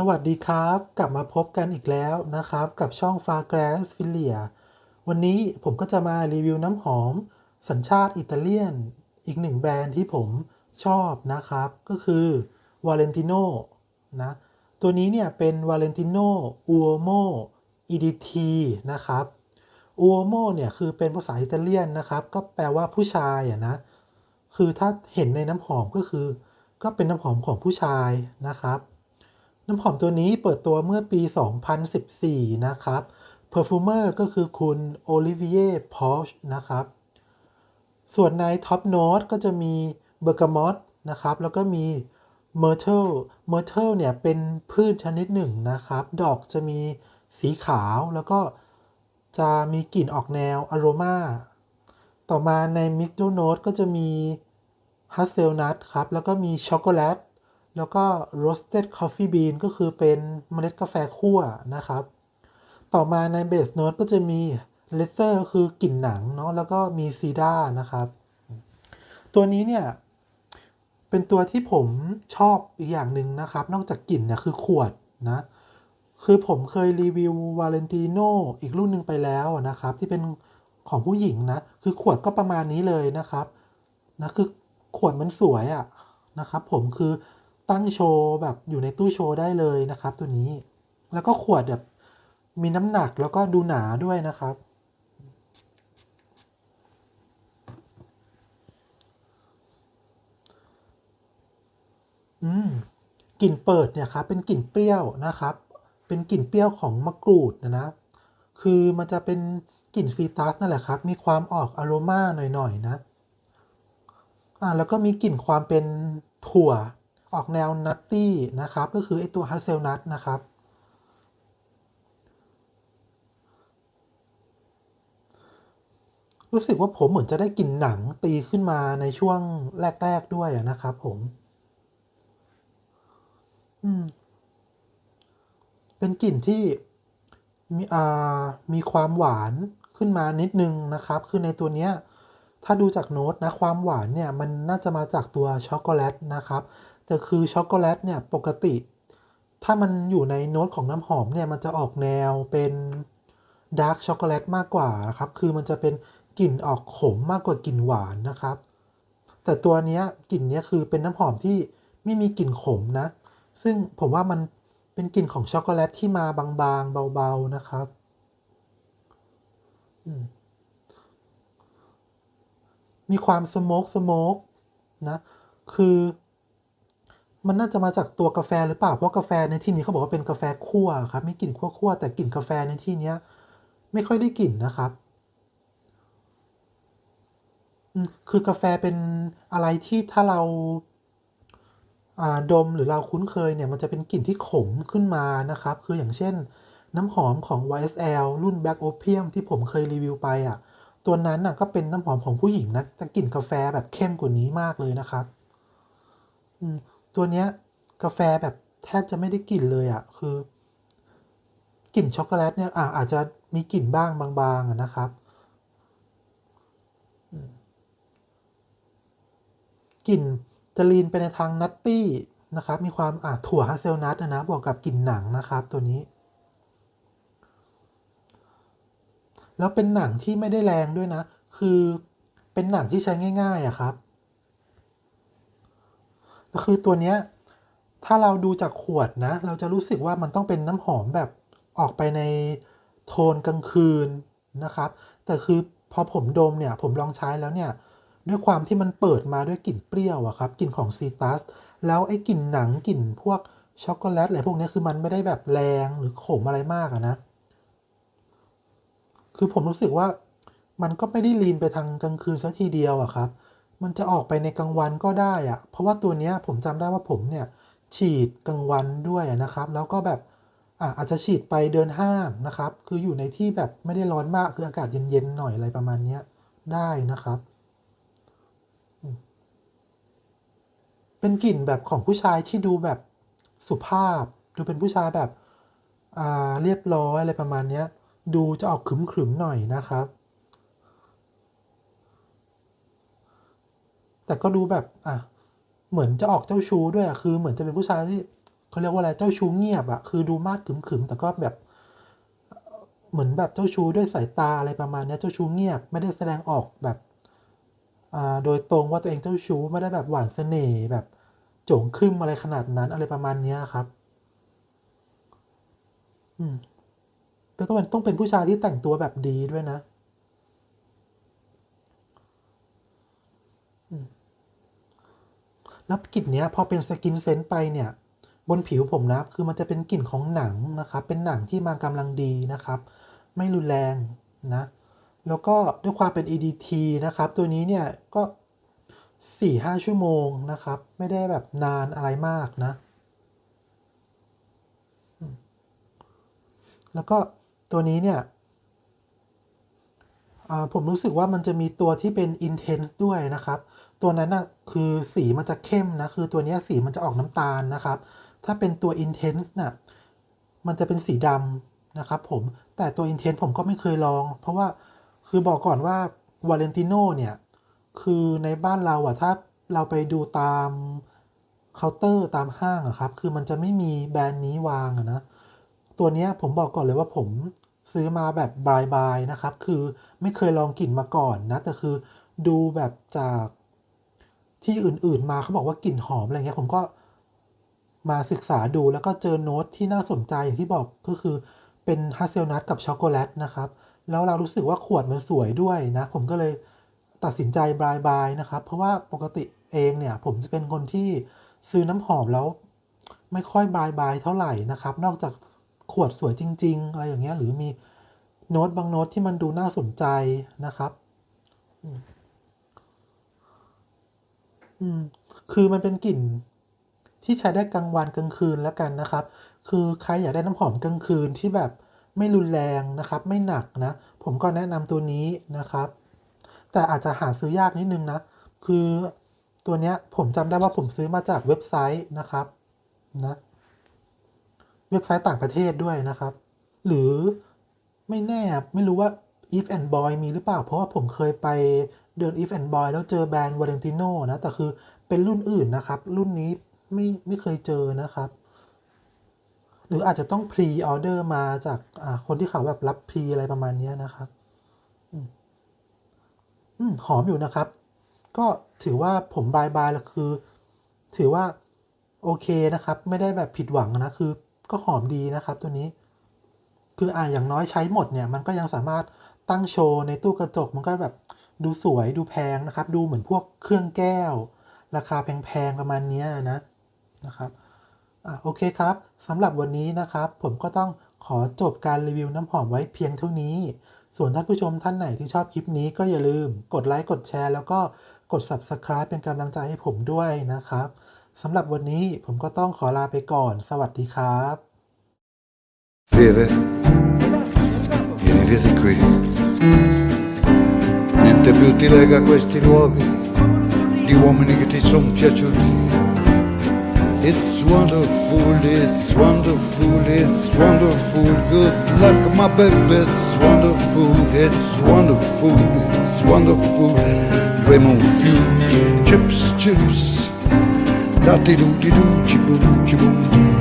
สวัสดีครับ กลับมาพบกันอีกแล้วนะครับ กับช่อง Far g r a n s f i l i a วันนี้ผมก็จะมารีวิวน้ำหอม สัญชาติอิตาเลียน อีกหนึ่งแบรนด์ที่ผมชอบนะครับ ก็คือ Valentino นะ ตัวนี้เนี่ยเป็น Valentino Uomo EDT นะครับ Uomo เนี่ยคือเป็นภาษาอิตาเลียนนะครับ ก็แปลว่าผู้ชายอะนะ คือถ้าเห็นในน้ำหอมก็คือ ก็เป็นน้ำหอมของผู้ชายนะครับ น้ำหอมตัวนี้เปิดตัวเมื่อปี 2014 นะครับ Perfumer ก็คือคุณโอลิเวียพอชนะครับ ส่วนในท็อปโน้ตก็จะมีเบอร์กามอตนะครับ แล้วก็มีเมอร์เทลเมอร์เทลเนี่ยเป็นพืชชนิดหนึ่งนะครับ ดอกจะมีสีขาวแล้วก็จะมีกลิ่นออกแนวอโรมาต่อมาในมิดเดิลโน้ตก็จะมีฮัสเซลนัทครับ แล้วก็มีช็อกโกแลต แล้วก็ roasted coffee bean ก็คือเป็นเมล็ดกาแฟคั่วนะครับ ต่อมาในเบสโน้ตก็จะมีเลเซอร์คือกลิ่นหนังเนาะแล้วก็มีซีดานะครับ ตัวนี้เนี่ย เป็นตัวที่ผมชอบอีกอย่างหนึ่งนะครับ นอกจากกลิ่นเนี่ยคือขวดนะ คือผมเคยรีวิววาเลนติโนอีกรุ่นหนึ่งไปแล้วนะครับ ที่เป็นของผู้หญิงนะ คือขวดก็ประมาณนี้เลยนะครับนะคือขวดมันสวยอะนะครับ ผมคือ ตั้งโชว์แบบอยู่ในตู้โชว์ได้เลยนะครับ ตัวนี้ แล้วก็ขวดแบบมีน้ำหนักแล้วก็ดูหนาด้วยนะครับ อืมกลิ่นเปิดเนี่ยครับเป็นกลิ่นเปรี้ยวนะครับ เป็นกลิ่นเปรี้ยวของมะกรูดนะนะคือมันจะเป็นกลิ่นซีตัสนั่นแหละครับ มีความออกอโรมาหน่อยๆนะอ่าแล้วก็มีกลิ่นความเป็นถั่ว ออกแนวนัตตี้นะครับ ก็คือไอตัวฮัสเซลนัทนะครับ รู้สึกว่าผมเหมือนจะได้กลิ่นหนังตีขึ้นมาในช่วงแรก ๆ ด้วยนะครับผม อืม เป็นกลิ่นที่มีอ่ามีความหวานขึ้นมานิดนึงนะครับ คือในตัวเนี้ยถ้าดูจากโน้ตนะความหวานเนี่ยมันน่าจะมาจากตัวช็อกโกแลตนะครับ แต่คือช็อกโกแลตเนี่ยปกติ ถ้ามันอยู่ในโน้ตของน้ำหอมเนี่ยมันจะออกแนวเป็นดาร์กช็อกโกแลตมากกว่าครับ คือมันจะเป็นกลิ่นออกขมมากกว่ากลิ่นหวานนะครับ แต่ตัวนี้กลิ่นนี้คือเป็นน้ำหอมที่ไม่มีกลิ่นขมนะ ซึ่งผมว่ามันเป็นกลิ่นของช็อกโกแลตที่มาบางๆ เบาๆนะครับมีความสโมกสโมกนะ คือ มันน่าจะมาจากตัวกาแฟหรือเปล่า เพราะกาแฟในที่นี้เขาบอกว่าเป็นกาแฟคั่วครับม่กลิ่นคั่วๆแต่กลิ่นกาแฟในที่เนี้ยไม่ค่อยได้กลิ่นนะครับ คือกาแฟเป็นอะไรที่ถ้าเราอ่าดมหรือเราคุ้นเคยเนี่ยมันจะเป็นกลิ่นที่ขมขึ้นมานะครับ คืออย่างเช่น น้ำหอมของ YSL รุ่น Black Opium ที่ผมเคยรีวิวไปอะ ตัวนั้นน่ะก็เป็นน้ำหอมของผู้หญิงนะแต่กลิ่นกาแฟแบบเข้มกว่านี้มากเลยนะครับ อืม ตัวเนี้ยกาแฟแบบแทบจะไม่ได้กลิ่นเลยอะ่ะคือกลิ่นช็อกโกแลตเนี่ยอ่าอาจจะมีกลิ่นบ้างบางๆนะครับกลิ่นจะลีนไปในทางนัตตี้นะครับ มีความอ่าถั่วฮัสเซลนัทนะบวกกับกลิ่นหนังนะครับตัวนี้ แล้วเป็นหนังที่ไม่ได้แรงด้วยนะ คือเป็นหนังที่ใช้ง่ายๆอะครับ คือตัวเนี้ยถ้าเราดูจากขวดนะ เราจะรู้สึกว่ามันต้องเป็นน้ำหอมแบบออกไปในโทนกลางคืนนะครับ แต่คือพอผมดมเนี่ยผมลองใช้แล้วเนี่ยด้วยความที่มันเปิดมาด้วยกลิ่นเปรี้ยวอะครับกลิ่นของซีตัสแล้วไอ้กลิ่นหนังกลิ่นพวกช็อกโกแลตอะไรพวกนี้คือมันไม่ได้แบบแรงหรือขมอะไรมากอะนะ คือผมรู้สึกว่ามันก็ไม่ได้ลีนไปทางกลางคืนซะทีเดียวอะครับ มันจะออกไปในกลางวันก็ได้อะเพราะว่าตัวเนี้ยผมจำได้ว่าผมเนี่ยฉีดกลางวันด้วยนะครับ แล้วก็แบบอาจจะฉีดไปเดินห้างนะครับ คืออยู่ในที่แบบไม่ได้ร้อนมากคืออากาศเย็นๆหน่อยอะไรประมาณเนี้ยได้นะครับ เป็นกลิ่นแบบของผู้ชายที่ดูแบบสุภาพ ดูเป็นผู้ชายแบบเรียบร้อยอะไรประมาณเนี้ยดูจะออกขึมๆหน่อยนะครับ แต่ก็ดูแบบอะเหมือนจะออกเจ้าชู้ด้วยอะคือเหมือนจะเป็นผู้ชายที่เขาเรียกว่าอะไรเจ้าชู้เงียบอะคือดูมาดขึมๆแต่ก็แบบเหมือนแบบเจ้าชู้ด้วยสายตาอะไรประมาณนี้เจ้าชู้เงียบ ไม่ได้แสดงออกแบบอ่าโดยตรงว่าตัวเองเจ้าชู้ไม่ได้แบบหวานเสน่ห์แบบโจงครึ่มอะไรขนาดนั้นอะไรประมาณเนี้ยครับ อืมแล้วก็มันต้องเป็นผู้ชายที่แต่งตัวแบบดีด้วยนะ แล้วกลิ่นเนี้ยพอเป็นสกินเซนต์ไปเนี่ยบนผิวผมนะคือมันจะเป็นกลิ่นของหนังนะครับ เป็นหนังที่มากำลังดีนะครับ ไม่รุนแรงนะ แล้วก็ด้วยความเป็น EDT นะครับ ตัวนี้เนี่ยก็ 4-5 ชั่วโมงนะครับ ไม่ได้แบบนานอะไรมากนะ แล้วก็ตัวนี้เนี่ยผมรู้สึกว่ามันจะมีตัวที่เป็น intense ด้วยนะครับ ตัวนั้นนะคือสีมันจะเข้มนะคือตัวนี้สีมันจะออกน้ำตาลนะครับ ถ้าเป็นตัว intense น่ะมันจะเป็นสีดำนะครับผมแต่ตัว intense ผมก็ไม่เคยลอง เพราะว่าคือบอกก่อนว่า Valentino เนี่ยคือในบ้านเราอะถ้าเราไปดูตามเคาน์เตอร์ตามห้างอะครับ คือมันจะไม่มีแบรนด์นี้วางอะนะ ตัวนี้ผมบอกก่อนเลยว่าผมซื้อมาแบบบายบายนะครับ คือไม่เคยลองกลิ่นมาก่อนนะ แต่คือดูแบบจาก ที่อื่นๆมาเขาบอกว่ากลิ่นหอมอะไรเงี้ยผมก็มาศึกษาดูแล้วก็เจอโน้ตที่น่าสนใจอย่างที่บอกก็คือเป็นฮัสเซลนัทกับช็อกโกแลตนะครับแล้วเรารู้สึกว่าขวดมันสวยด้วยนะ ผมก็เลยตัดสินใจบายบายนะครับ เพราะว่าปกติเองเนี่ย ผมจะเป็นคนที่ซื้อน้ำหอมแล้วไม่ค่อยบายบายเท่าไหร่นะครับ นอกจากขวดสวยจริง ๆ อะไรอย่างเงี้ยหรือมีโน้ตบางโน้ตที่มันดูน่าสนใจนะครับ อืม คือมันเป็นกลิ่นที่ใช้ได้กลางวันกลางคืนแล้วกันนะครับ คือใครอยากได้น้ำหอมกลางคืนที่แบบไม่รุนแรงนะครับ ไม่หนักนะ ผมก็แนะนำตัวนี้นะครับ แต่อาจจะหาซื้อยากนิดนึงนะ คือตัวเนี้ยผมจำได้ว่าผมซื้อมาจากเว็บไซต์นะครับนะเว็บไซต์ต่างประเทศด้วยนะครับ หรือไม่แน่ไม่รู้ว่า if and boy มีหรือเปล่า เพราะว่าผมเคยไป เดิน if and boy แล้วเจอแบรนด์ Valentino นะ แต่คือเป็นรุ่นอื่นนะครับ รุ่นนี้ไม่ไม่เคยเจอนะครับ หรืออาจจะต้อง pre order มาจากคนที่เขาแบบรับ pre อะไรประมาณนี้นะครับอืมอืมหอมอยู่นะครับ ก็ถือว่าผมบายบายแล้วคือ ถือว่าโอเคนะครับ ไม่ได้แบบผิดหวังนะคือ ก็หอมดีนะครับตัวนี้คืออ่าอย่างน้อยใช้หมดเนี่ย มันก็ยังสามารถตั้งโชว์ในตู้กระจกมันก็แบบ ดูสวยดูแพงนะครับ ดูเหมือนพวกเครื่องแก้ว ราคาแพงๆประมาณนี้นะนะครับอ่าโอเคครับสำหรับวันนี้นะครับ ผมก็ต้องขอจบการรีวิวน้ำหอมไว้เพียงเท่านี้ ส่วนท่านผู้ชมท่านไหนที่ชอบคลิปนี้ก็อย่าลืม กดไลค์กดแชร์ แล้วก็กด Subscribe เป็นกำลังใจให้ผมด้วยนะครับสำหรับวันนี้ผมก็ต้องขอลาไปก่อน สวัสดีครับ Pieve, vieni via di qui. Niente più ti lega a questi luoghi di uomini che ti sono piaciuti. It's wonderful, it's wonderful, it's wonderful. Good luck, my baby, it's wonderful, it's wonderful, it's wonderful. Due fiu, chips, chips. Da di do di do, ci boom, ci.